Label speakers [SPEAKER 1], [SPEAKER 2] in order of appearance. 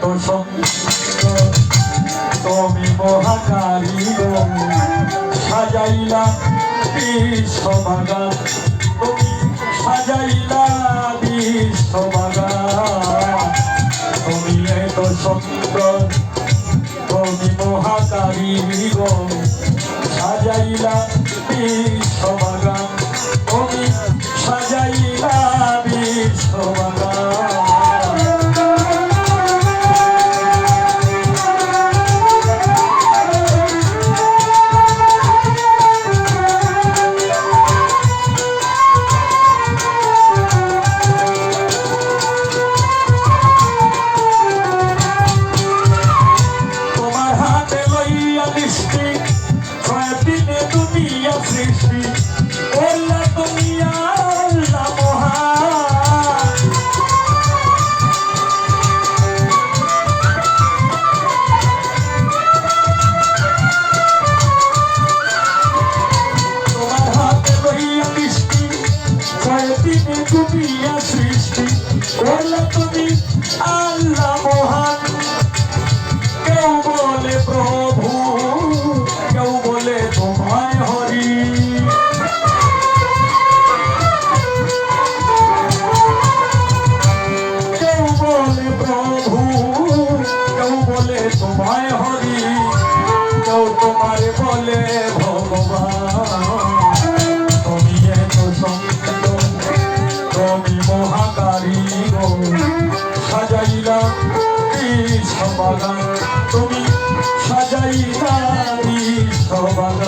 [SPEAKER 1] তো তুমি মহাকারী সাজাইলা বিশ্ববাগান তুমি সাজাইলা বিশ্ববাগান তুমি এত সুন্দর তুমি মহাকারী সাজাইলা বিশ্ববাগান হয় দিনে ঘুমিয়া সৃষ্টি করলা তুমি আল্লাহ সবার তুমি সাজাই তারি সবার